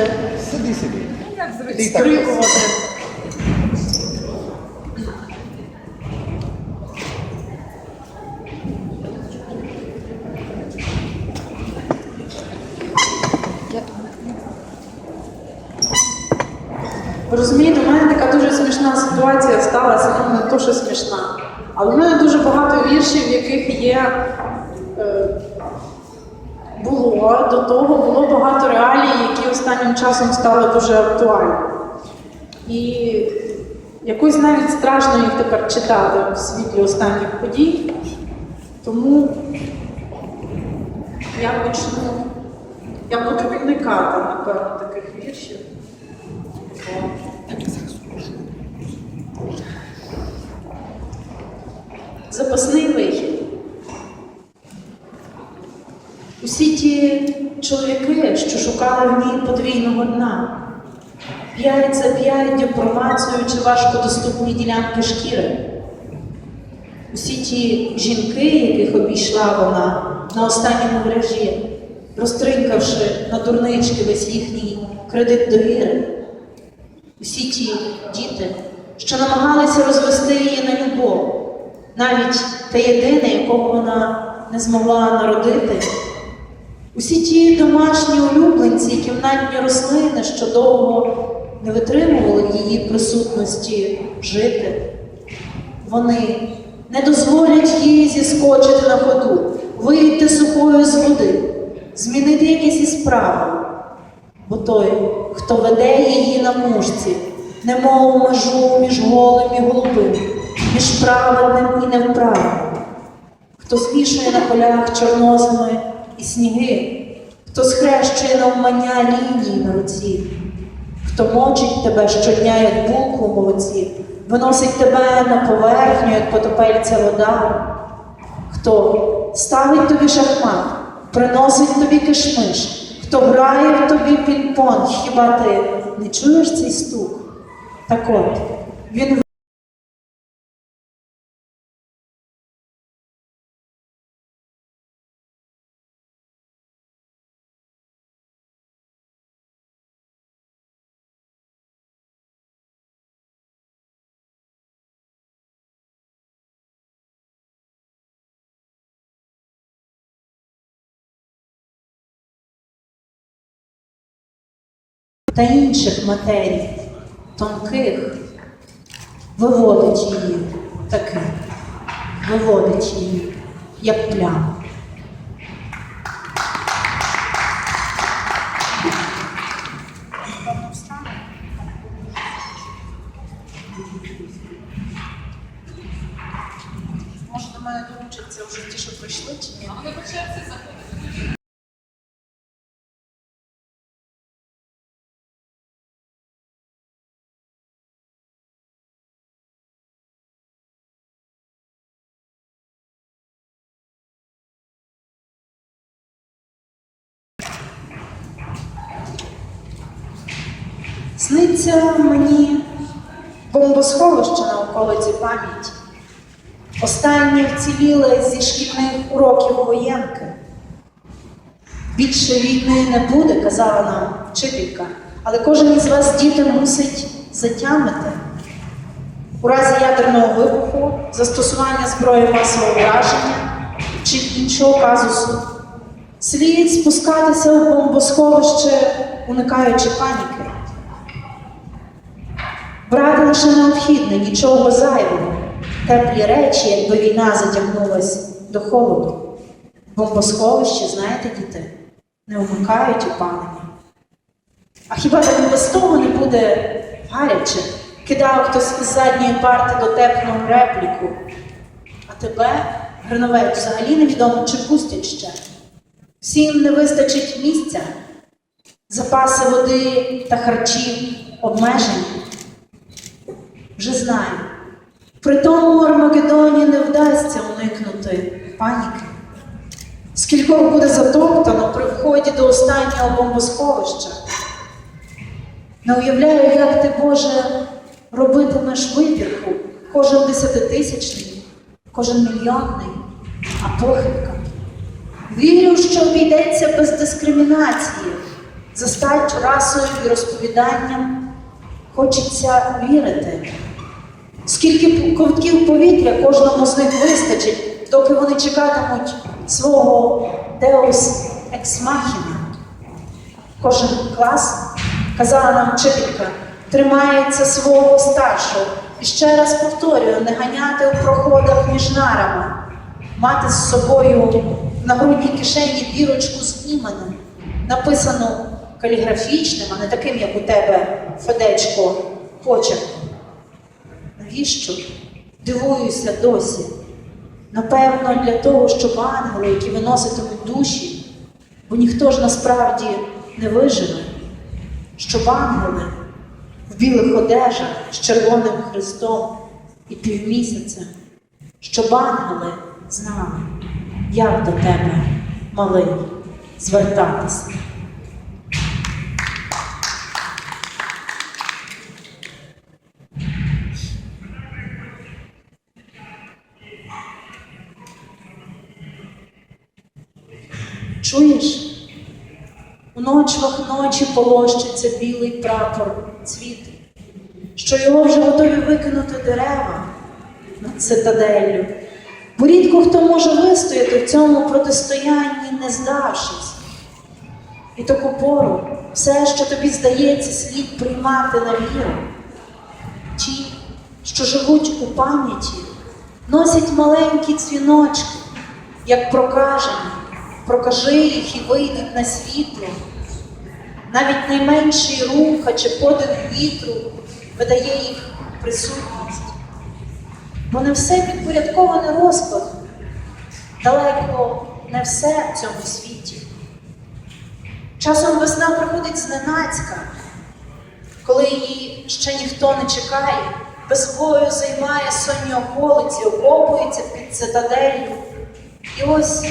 будете Сиди собі. Як Розумієте, у мене така дуже смішна ситуація сталася, ну не то, що смішна. Але в мене дуже багато віршів, в яких є. Е, було до того було багато реалій, які останнім часом стали дуже актуальними. І якось навіть страшно їх тепер читати в світлі останніх подій. Тому я почну, я буду уникати, напевно, таких віршів. Запасний вихід. Усі ті чоловіки, що шукали в ній подвійного дна, п'ять за п'яттю промацуючи важкодоступні ділянки шкіри. Усі ті жінки, яких обійшла вона на останньому вражі, розтринкавши на дурнички весь їхній кредит довіри. Усі ті діти, що намагалися розвести її на любов, навіть те єдине, якого вона не змогла народити. Усі ті домашні улюбленці, кімнатні рослини, що довго не витримували її присутності жити, вони не дозволять їй зіскочити на ходу, вийти сухою з води, змінити якісь із справи. Бо той, хто веде її на мушці, немов межу між голим і голубим, між праведним і невправим, хто звішує на полях чорнозими і сніги, хто схрещує навмання лінії на руці, хто мочить тебе щодня, як булку в молоці, виносить тебе на поверхню, як потопельця вода, хто ставить тобі шахмат, приносить тобі кишмиш, хто грає в тобі пінг-понг, хіба ти не чуєш цей стук? Так от, він та інших матерій, тонких, виводить її таки, виводить її, як пляму. Може, до мене долучаться вже ті, що прийшли, чи ні? Вони по черзі заходять. Сниться мені бомбосховище на околиці пам'яті. Останнє вціліле зі шкільних уроків воєнки. Більше війни не буде, казала нам вчителька, але кожен із вас, діти, мусить затямити. У разі ядерного вибуху, застосування зброї масового враження чи іншого казусу, слід спускатися в бомбосховище, уникаючи паніки. Брати лише необхідне, нічого зайвого, теплі речі, якби війна затягнулась до холоду. Бомбосховище, знаєте, діти, не умикають опалення. А хіба так без того не буде гаряче? Кидав хтось із задньої парти дотепну репліку. А тебе, Гриновець, взагалі невідомо, чи пустять ще. Всім не вистачить місця, запаси води та харчів обмежені. Вже знаю, при тому Армагеддоні не вдасться уникнути паніки. Скількох буде затоптано при вході до останнього бомбосховища. Не уявляю, як ти, Боже, робитимеш вибірку кожен десятитисячний, кожен мільйонний, а похибка. Вірю, що обійдеться без дискримінації, За статтю, расою і розповіданням хочеться вірити. Скільки ковтків повітря кожному з них вистачить, доки вони чекатимуть свого Ex Machina. Кожен клас, казала нам вчителька, тримається свого старшого. І ще раз повторюю, не ганяти у проходах між нарами, мати з собою на грудній кишені дірочку з іменем, написану каліграфічним, а не таким, як у тебе, Федечко, почерком. Навіщо? Дивуюся досі. Напевно, для того, щоб ангели, які виноситимуть душі, бо ніхто ж насправді не виживе, щоб ангели в білих одежах з червоним хрестом і півмісяцем, щоб ангели знали, як до тебе, малий, звертатися. Чуєш? У ночвах ночі полощиться білий прапор цвіти, що його вже готові викинути дерева над цитаделлю. Бо рідко хто може вистояти в цьому протистоянні, не здавшись. І таку пору все, що тобі здається, слід приймати на віру. Ті, що живуть у пам'яті, носять маленькі дзвіночки, як прокажені, прокажи їх і вийдуть на світло. Навіть найменший рух, а чи подих вітру видає їх присутність. Бо не все підпорядковане розкладу, далеко не все в цьому світі. Часом весна приходить зненацька, коли її ще ніхто не чекає, без бою займає сонні околиці, окопується під цитаделлю. І ось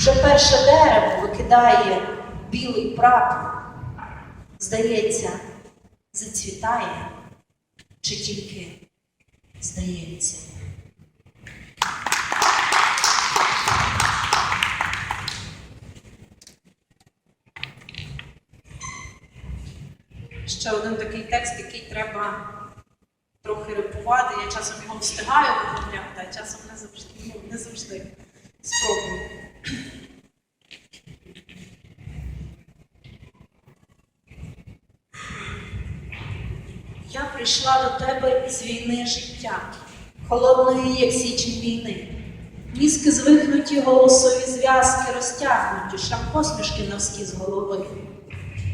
вже перше дерево викидає білий прапор. Здається, зацвітає, чи тільки здається. Ще один такий текст, який треба трохи репувати. Я часом його встигаю вимовляти, а часом не завжди, ну, не завжди спробую. Я прийшла до тебе із війни життя, холодної, як січень війни. Мізки звихнуті, голосові зв'язки розтягнуті, шам посмішки на з голови.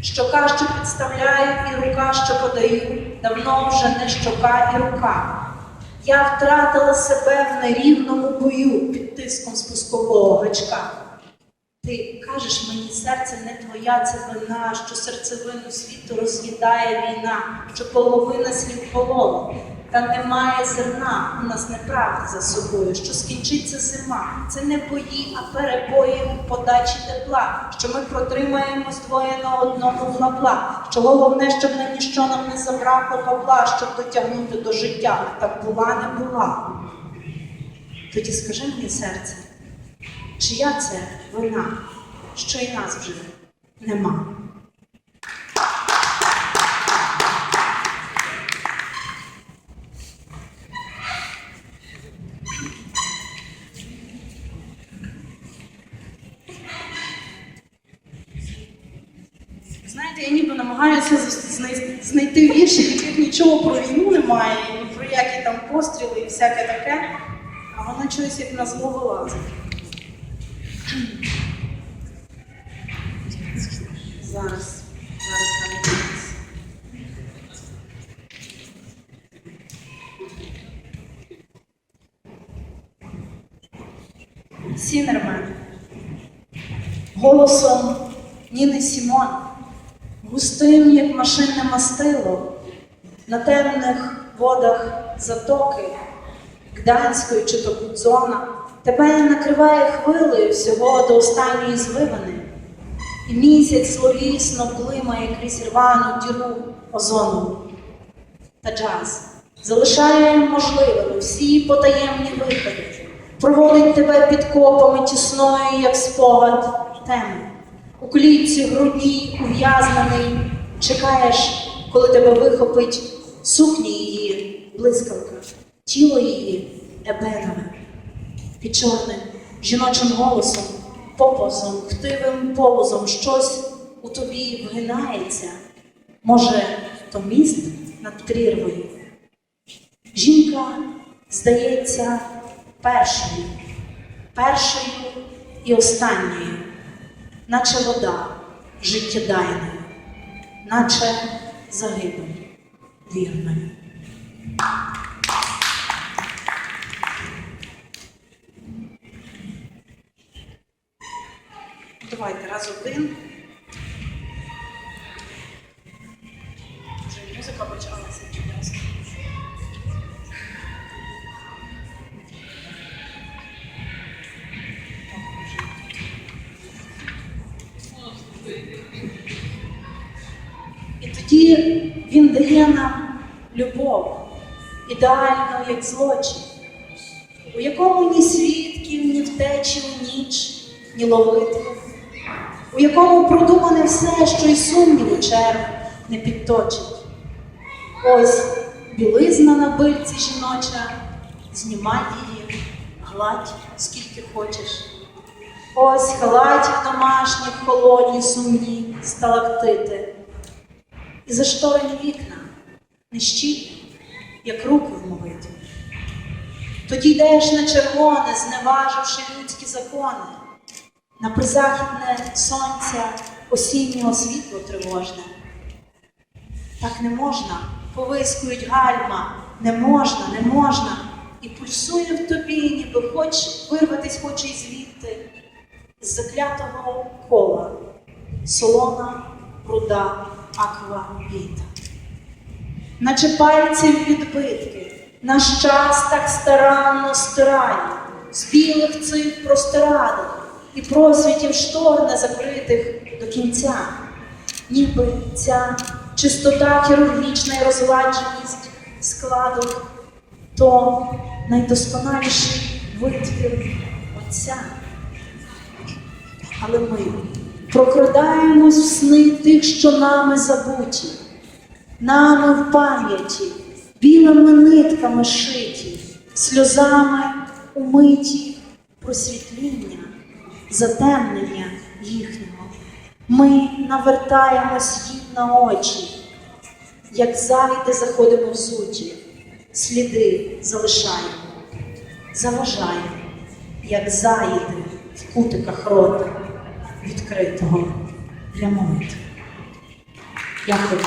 Щока, що підставляю, і рука, що подаю, давно вже не щока і рука. Я втратила себе в нерівному бою під тиском спускового гачка. Ти кажеш мені, серце не твоя це вина, що серцевину світу роз'їдає війна, що половина слів полону, та немає зерна, у нас неправда за собою, що скінчиться зима. Це не бої, а перебої у подачі тепла, що ми протримаємось двоє на одному бла-бла, що головне, щоб на ніщо нам не забракло бабла, щоб дотягнути до життя. Так була, не була. Тоді скажи мені, серце, чия це вина, що і нас вже нема? Знаєте, я ніби намагаюся знайти вірші, яких нічого про війну немає, і про які там постріли і всяке таке, а воно чогось як на зло вилазить. Зараз, зараз. Сінермен. Голосом Ніни Сімон, густим, як машинне мастило, на темних водах затоки Гданської чи то Гудзона, тебе накриває хвилею всього до останньої звивини, і місяць зловісно блимає крізь рвану діру озону. Та джаз залишає можливими всі потаємні виходи, проводить тебе під копами тісною, як спогад теми. У клітці грудній ув'язнений, чекаєш, коли тебе вихопить сукні її блискавка, тіло її ебенове, під чорним жіночим голосом, попозом, хтивим полозом щось у тобі вгинається. Може, то міст над прірвою. Жінка здається першою, першою і останньою, наче вода життєдайною, наче загибель вірною. Давайте раз один. Вже музика почалася чудесно. І тоді він дає нам любов, ідеально, як злочин, у якому ні свідків, ні втечі у ніч, ні ловити, у якому продумане все, що й сумніву черв не підточить. Ось білизна на бильці жіноча, знімай її, гладь скільки хочеш. Ось халатів домашніх, холодні, сумні, сталактити. І зашторені вікна, нещільні, як руки в молитві. Тоді йдеш на червоне, зневаживши людські закони, на призахідне сонця осіннього світло тривожне. Так не можна, повискують гальма, не можна, не можна. І пульсує в тобі, ніби хоч вирватись хоче й звідти, з заклятого кола, солона, руда, аквавіта. Наче пальців відбитки, наш час так старанно стирає, з білих цих простирадок і просвітів штор не закритих до кінця, ніби ця чистота хірургічна і розгладженість складок, то найдосконаліший витвір Отця. Але ми прокрадаємось в сни тих, що нами забуті, нами в пам'яті, білими нитками шиті, сльозами умиті просвітління, затемнення їхнього. Ми навертаємось їм на очі, як зайди заходимо в зуті, сліди залишаємо, заважаємо, як заїди в кутиках рота, відкритого для молитви. Дякую.